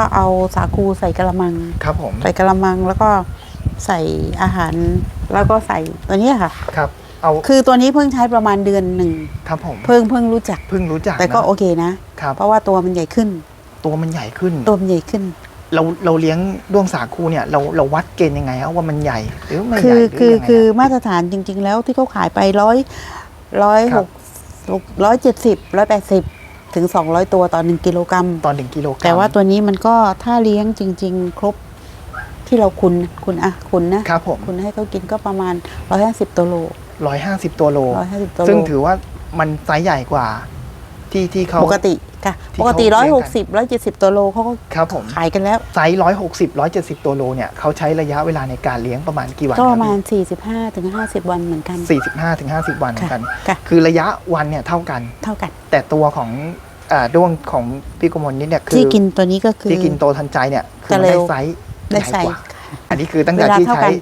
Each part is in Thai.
ก็เอาสาคูใส่กระมัง ครับผม ใส่กระมังแล้วก็ใส่อาหาร แล้วก็ใส่ตัวเนี้ยค่ะ ครับ เอา คือตัวนี้เพิ่งใช้ประมาณเดือนหนึ่ง ครับผม เพิ่งเพิ่งรู้จัก เพิ่งรู้จัก แต่ก็นะโอเคนะ ครับ เพราะว่าตัวมันใหญ่ขึ้น ตัวมันใหญ่ขึ้น ตัวมันใหญ่ขึ้น เราเราเลี้ยงด้วงสาคูเนี่ยเราเราวัดเกณฑ์ยังไงครับว่ามันใหญ่หรือไม่ใหคืญ่อหรือคือยังไงคืออะมาตรฐานจริง ๆ แล้วที่เขาขายไปร้อยร้อยครัหบกร้อยเจ็ดสิบร้อยแปดสิบ ถึงสองร้อยตัวต่อหนึ่งกิโลกรัมตอนหนึ่งกิโลกรัมแต่ว่าตัวนี้มันก็ถ้าเลี้ยงจริง ๆ ครบที่เราคุณคุณอะคุณนะครับผมคุณให้เขากินก็ประมาณร้อยห้าสิบตัวโล ร้อยห้าสิบตัวโลร้อยห้าสิบตัวโลซึ่งถือว่ามันไซส์ใหญ่กว่า ที่ที่เขา ปกติค่ะที่ปกติเขาร้อยเลี้หยงกกัสิบนร้อยเจ็ดสิบตัวโลเขาก็ครับผม ขายกันแล้ว ไซส์ร้อยหกสิบร้อยเจ็ดสิบตัวโลเนี่ยเขาใช้ระยะเวลาในการเลี้ยงประมาณกี่วันก็ประมาณสี่สิบห้าถึงห้าสิบวันเหมือนกัน สี่สิบห้าถึงห้าสิบวันเหมือนกัน ค่ะ คือระยะวันเนี่ยเท่ากัน เท่ากัน แต่ตัวของอ่า ด้วงของพี่กมลนี่เนี่ยคือที่กินตัวนี้ก็คือที่กินโตทันใจเนี่ยคือจะมันเร็ได้วไซส์ได้ใหญ่ใส่กว่าอันนี้คือตั้งแต่เวลาที่เท่าใช้กัน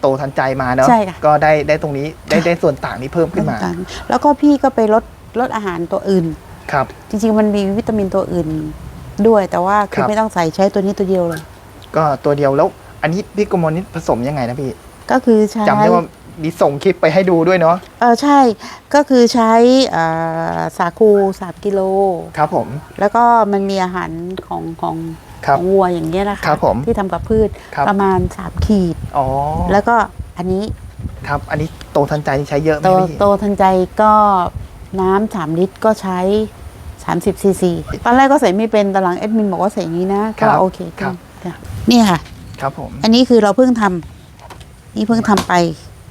โตทันใจมาเนาะใช่ค่ะก็ได้ได้ตรงนี้ได้ได้ส่วนต่างนี้เพิ่มขึ้นมาต่างๆแล้วก็พี่ก็ไปลดลดอาหารตัวอื่นครับ จริง ๆ มันมีวิตามินตัวอื่นด้วยแต่ว่าคืคอรับไม่ต้องใส่ใช้ตัวนี้ตัวเดียวเลย ก็ตัวเดียวแล้ว อันนี้พี่กมลนี่ผสมยังไงนะพี่ก็คือใช้จำได้ว่า มีส่งคลิปไปให้ดูด้วยเนาะเออใช่ก็คือใช้อ่าสาคูสามกิโล ครับผม แล้วก็มันมีอาหารของของครัขบองวัวอย่างเงี้ยนะคะครับผมที่ทำกับพืชครับ ประมาณสามขีด อ๋อแล้วก็อันนี้ครับ อันนี้โตทันใจนี่ใช้เยอะไหมโตพี่ โตทันใจก็น้ำสามลิตรก็ใช้ 30ซีซีตอนแรกก็ใส่ไม่เป็นตอนหลังแอดมินบอกว่าใส่อย่างนี้นะก็โอเคครับค่ะนี่ค่ะ ครับผม อันนี้คือเราเพิ่งทำนี่เพิ่งทำไป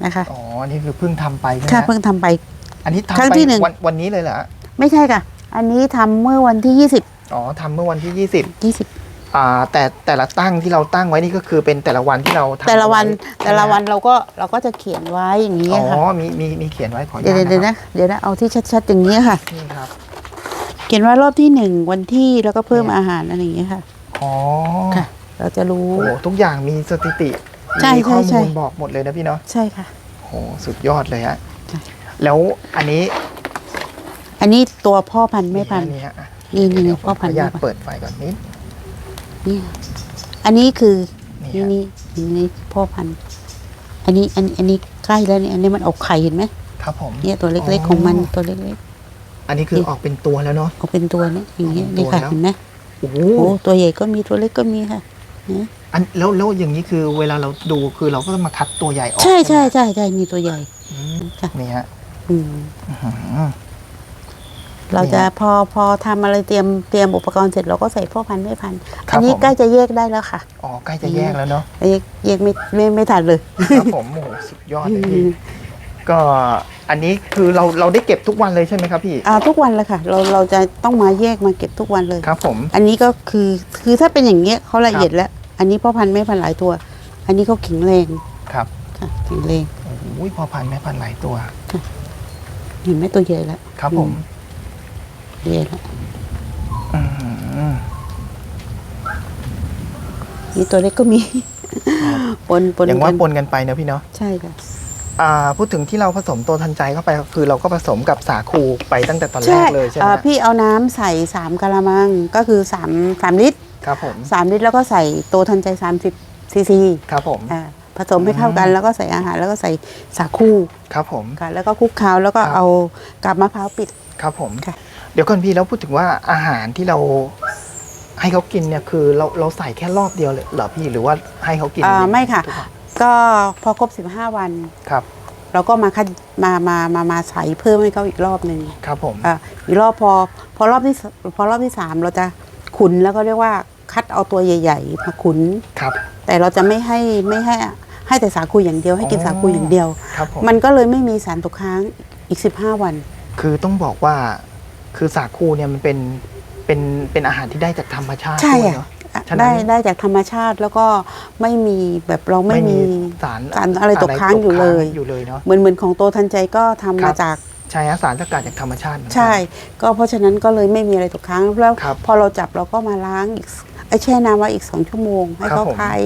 นะคะอ๋ออันนี่คือเพิ่งทำไปใช่ไหมค่ะฮะเพิ่งทำไป อันนี้ครั้ทำงไปที่หนึ่งวันวันนี้เลยเหรอฮะไม่ใช่ค่ะ อันนี้ทำเมื่อวันที่20อ๋อทำเมื่อวันที่ยี่สิบ20อ่าแต่แต่ละตั้งที่เราตั้งไว้นี่ก็คือเป็นแต่ละวันที่เราทำแต่ละวันเอาไแต่ละวันเราก็เราก็จะเขียนไว้อย่างนี้อ๋อค่ะมีมีมีเขียนไว้ขออนุเดี๋ยวญาตเดี๋ยวนะนะครับเดี๋ยวนะเอาที่ชัดๆอย่างนี้ค่ะนี่ครับ เขียนว่ารอบที่หนึ่งวันที่แล้วก็เพิ่มเนี่ยอาหารอะไรอย่างเงี้ยค่ะอ๋อค่ะ เราจะรู้โอ้โหทุกอย่างมีสถิติใช่มีข้อใช่มูลใช่บอกหมดเลยนะพี่เนาะใช่ค่ะโอ้โหสุดยอดเลยฮะใช่แล้วอันนี้อันนี้ตัวพ่อพันธุ์แม่พันธุ์นี่ฮะอะนี่นี่เดี๋ยวพ่อพันธุ์ขออนุญาตแม่พันธุ์เปิดไฟก่อนนิดนี่ค่ะอันนี้คือนี่นี่ฮะนี่อันนี้พ่อพันธุ์อันนี้อันอันนี้ใกล้แล้วเนี่ยอันนี้มันออกไข่เห็นไหมครับผมเนี่ยตัวเล็กๆของมันตัวเล็กอันนี้คือนี่ออกเป็นตัวแล้วเนาะๆเอาเป็นตัวเนี่ยอย่างเงี้ยเป็นนี่ค่ะตัวแล้วเห็นไหมโอ้โหโอ้ตัวใหญ่ก็มีตัวเล็กก็มีค่ะเนี่ย อันแล้วแล้วอย่างนี้คือเวลาเราดูคือเราก็ต้องมาคัดตัวใหญ่ออกใช่ใช่ไหมใช่ใช่มีตัวใหญ่ อืมค่ะ นี่ฮะอืมอื้อหือ เราจะพอพอทำอะไรเตรียมเตรียมอุปกรณ์เสร็จเราก็ใส่พ่อพันธุ์แม่พันธุ์ครัอับนนี้ผม ใกล้จะแยกได้แล้วค่ะอ๋อใกล้จะแยกแล้วเนาะ แยกแยกไม่ไม่ไม่ทันเลย ครับผมโอ้โหสุดยอดเลยพี่ก็อันนี้คือเราเราได้เก็บทุกวันเลยใช่ไหมครับพี่ อ่าทุกวันเลยค่ะ เราเราจะต้องมาแยกมาเก็บทุกวันเลย ครับผม อันนี้ก็คือคือถ้าเป็นอย่างเงี้ยเขาละเอียดแล้ว อันนี้พ่อพันธุ์แม่พันธุ์หลายตัว อันนี้เขาแข็งแรงครับค่ะแข็งแรงโอ้ยพอพันธุ์แม่พันธุ์หลายตัว เห็นไหมตัวใหญ่แล้วครับผมใหญ่แล้วอืมนี่ตัวเล็กก็มีปนปนอย่างว่ากันปนกันไปนะพี่เนาะใช่ค่ะอ่าพูดถึงที่เราผสมตัวทันใจเข้าไป คือเราก็ผสมกับสาคูไปตั้งแต่ตอนแรใช่กเลยใช่ไหมอ่าฮะพี่เอาน้ำใส่สามกะละมังก็คือสามสามลิตร ครับผมสามลิตรแล้วก็ใส่โตทันใจสามสิบซีซีครับผมอ่าผสมให้เข้ากันอืมแล้วก็ใส่อาหารแล้วก็ใส่สาคูครับผมค่ะแล้วก็คลุกเคล้าแล้วก็ครับเอากาบมะพร้าวปิดครับผมค่ะเดี๋ยวก่อนพี่แล้วพูดถึงว่าอาหารที่เราให้เขากินเนี่ยคือเราเราใส่แค่รอบเดียวเลยเหรอพี่หรือว่าให้เขากินอ่าไม่ค่ะทุกวันก็พอครบ 15 วันครับเราก็มาคัดมามามามาใส่เพิ่มให้เขาอีกรอบหนึ่งครับผมอ่าอีกรอบพอพอรอบที่สพอรอบที่สามเราจะขุนแล้วก็เรียกว่า คัดเอาตัวใหญ่ๆมาขุน ครับ แต่เราจะไม่ให้ไม่ให้ให้แต่สาคูอย่างเดียวให้กินอ๋อสาคูอย่างเดียว ครับผมมันก็เลยไม่มีสารตกค้างอีก 15 วัน คือต้องบอกว่าคือสาคูเนี่ยมันเป็นเป็นเป็นอาหารที่ได้จากธรรมชาติใช่ด้วยอะเนาะฉะนั้นได้ได้จากธรรมชาติแล้วก็ไม่มีแบบเราไม่มีสารสารอะไรตกค้างอยู่เลย อยู่เลยเนาะ เหมือนเหมือนของโตทันใจก็ทำครัมาบ จากใช่ฮะสารสกัดจากธรรมชาติเหมือนกัน ใช่ ก็เพราะฉะนั้นก็เลยไม่มีอะไรตกค้างแล้วครับ พอเราจับเราก็มาล้างอีกไอ้ แช่น้ำไว้อีกสองชั่วโมง ให้ครับเขาผมคาย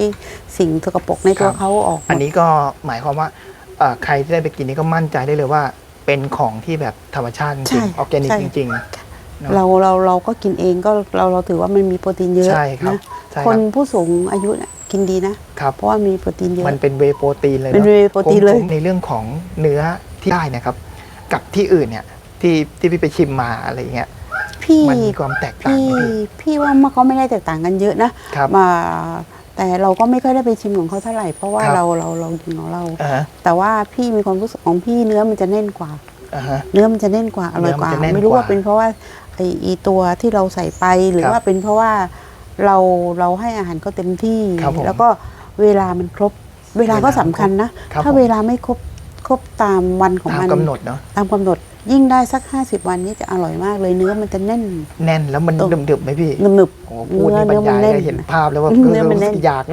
สิ่งสกปรกในตัวครับเขาออกหมดอันนี้ก็หมายความว่าเอ่อใครที่ได้ไปกินนี่ก็มั่นใจได้เลยว่า เป็นของที่แบบธรรมชาติจริงออร์แกนิกจริง ๆเนอะเราเราเราก็กินเองก็เราเราถือว่ามันมีโปรตีนเยอะใช่ครับนะใช่คนรับผู้สูงอายุเนี่ยกินดีนะครับเพราะว่ามีโปรตีนเยอะมันเป็นเวย์โปรตีนเลยเป็นอะ whey protein ผมเลยผมในเรื่องของเนื้อที่ได้นะครับ กับที่อื่นเนี่ยที่ที่พี่ไปชิมมาอะไรเงี้ย พี่มันมีความแตกต่างพี่ไหมพี่พี่ว่ามันก็ไม่ได้แตกต่างกันเยอะนะครับ มาแต่เราก็ไม่ค่อยได้ไปชิมของเขาเท่าไหร่ เพราะว่าครับ เราเราเรากินของเรา อ่าฮะแต่ว่าพี่มีความรู้สึกของพี่เนื้อมันจะแน่นกว่า อ่าฮะ เนื้อมันจะแน่นกว่าอร่อยกว่า เนื้อมันจะแน่นไม่รู้กว่าว่าเป็นเพราะว่าไออีตัวที่เราใส่ไปหรือครับว่าเป็นเพราะว่าเราเราให้อาหารเขาเต็มที่ ครับผมแล้วก็เวลามันครบ เวลาก็สำคัญนะ ครับถ้าผมเวลาไม่ครบครบตามวันของตามมันกำหนดเนาะ ตามกำหนด ยิ่งได้สัก 50 วันนี้จะอร่อยมากเลยเนื้อมันจะแน่น แน่นแล้วมันตรงดึบๆไหมพี่หนึบโอ้ๆพูดเนื้อนี่บรเนื้อรมันแน่นยายได้เห็นภาพแล้วว่าเนื้อมันรู้แน่นสึกอยาก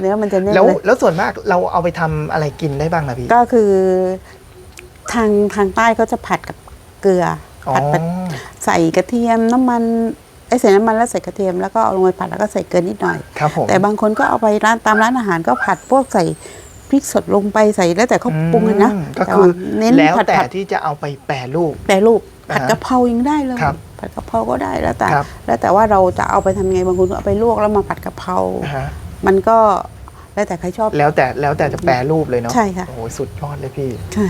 เนื้อมันจะแน่นแล้วเลยแล้วส่วนมากเราเอาไปทำอะไรกินได้บ้างอะพี่ ก็คือ ทางทางใต้ก็จะผัดกับเกลืออ๋อผัดผัดใส่กระเทียมน้ำมันไอ้ใส่น้ำมันแล้วใส่กระเทียมแล้วก็เอาลงไปผัดแล้วก็ใส่เกลือนิดหน่อยครับผมแต่บางคนก็เอาไปร้านตามร้านอาหารก็ผัดพวกใส่ พริกสดลงไปใส่แล้วแต่เขาปรุงกันนะอืมก็แต่คือว่าเน้นแล้วผัดแต่ผัดที่จะเอาไปแปรรูปแปรรูปผัดอ่าฮะกะเพรายังได้เลยครับผัดกะเพราก็ได้แล้วแต่ครับแล้วแต่ว่าเราจะเอาไปทำยังไงบางคนก็เอาไปลวกแล้วมาผัดกะเพราอ่าฮะมันก็แล้วแต่ใครชอบแล้วแต่แล้วแต่จะแปรรูปเลยเนาะใช่ค่ะโอ้โหสุดยอดเลยพี่ค่ะ